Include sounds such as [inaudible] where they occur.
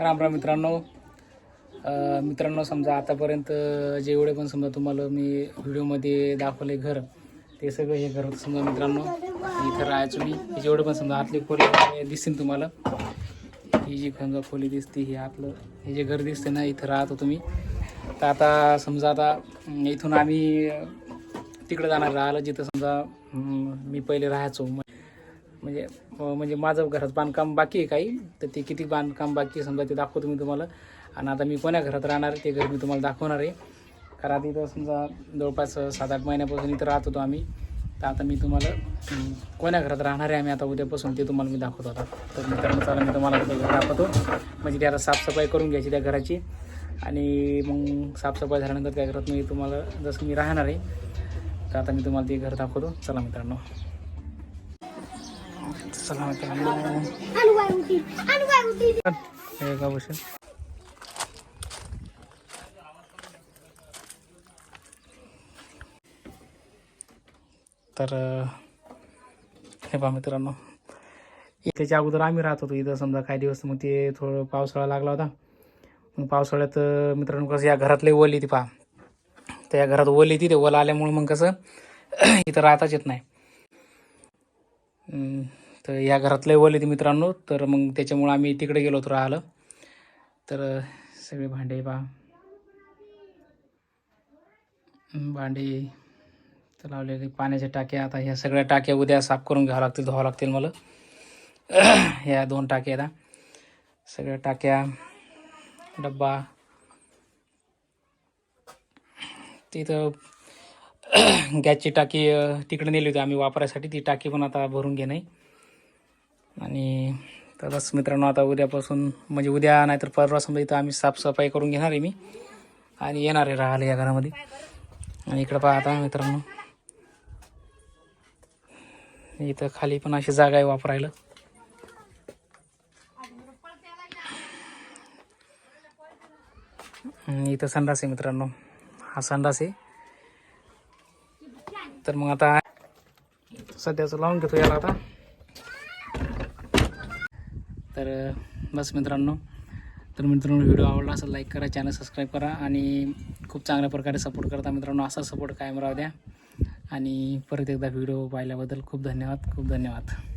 राम राम मित्रांनो. मित्रांनो समजा आतापर्यंत जेवढे पण समजा तुम्हाला मी व्हिडिओमध्ये दाखवले घर ते सगळं हे घर होतं समजा मित्रांनो. इथं राहायचो मी. हे जेवढे पण समजा आतली खोली दिसतील तुम्हाला ही जी समजा खोली दिसते ही आतलं हे जे घर दिसते ना इथं राहत होतो मी. तर आता समजा आता इथून आम्ही तिकडे तिकडं जाणार राहिलं जिथं समजा मी पहिले राहायचो. म्हणजे म्हणजे माझं घरात बांधकाम बाकी आहे काही. तर ते किती बांधकाम बाकी आहे समजा ते दाखवतो मी तुम्हाला. आणि आता मी कोण्या घरात राहणार आहे ते घर मी तुम्हाला दाखवणार आहे. कारण आता इथं समजा जवळपास सात आठ महिन्यापासून इथं राहत होतो आम्ही. तर आता मी तुम्हाला कोण्या घरात राहणार आहे आम्ही आता उद्यापासून ते तुम्हाला मी दाखवतो आता. तर मित्रांनो चला मी तुम्हाला ते घर दाखवतो. म्हणजे ते आता साफसफाई करून घ्यायची त्या घराची. आणि मग साफसफाई झाल्यानंतर त्या घरात मी तुम्हाला जसं मी राहणार आहे तर आता मी तुम्हाला ते घर दाखवतो. चला मित्रांनो. चला मित्रांनो हे का बसेल तर हे पहा मित्रांनो. त्याच्या अगोदर आम्ही राहत होतो इथं. समजा काही दिवस मग ते थोडं पावसाळा लागला होता. मग पावसाळ्यात मित्रांनो कसं या घरातले ओल येते पहा. तर या घरात ओल येते. ते ओल आल्यामुळे मग कसं इथं राहताच येत नाही. तर तर या घरातले वल येते मित्रांनो. तर मग त्याच्यामुळं आम्ही तिकडे गेलो होतो राहिलं तर सगळे भांडे पहा. भांडे तर लावलेले पाण्याच्या टाक्या. आता ह्या सगळ्या टाक्या उद्या साफ करून घ्यावं लागतील धुवावं लागतील मला. [clears throat] ह्या दोन टाक्या आता सगळ्या टाक्या डब्बा. तिथं [clears throat] गॅसची टाकी तिकडे नेली होती आम्ही वापरायसाठी. ती टाकी पण आता भरून घेणे. आणि तसंच मित्रांनो आता उद्यापासून म्हणजे उद्या नाहीतर परवा समजा इथं आम्ही साफसफाई करून घेणार आहे मी. आणि येणार आहे राहायला या घरामध्ये. आणि इकडं पहा आता मित्रांनो. इथं खाली पण अशी जागा आहे वापरायला. इथं संडास आहे मित्रांनो. हा संडास आहे. तर मग आता सध्याचं लावून घेतो याला आता. तर बस मित्रांनो तर मित्रांनो व्हिडिओ आवडला असेल लाईक करा चॅनल सबस्क्राईब करा आणि खूप चांगल्या प्रकारे सपोर्ट करता मित्रांनो असा सपोर्ट कायम राहू द्या. आणि परत एकदा व्हिडिओ पाहिल्याबद्दल खूप धन्यवाद खूप धन्यवाद.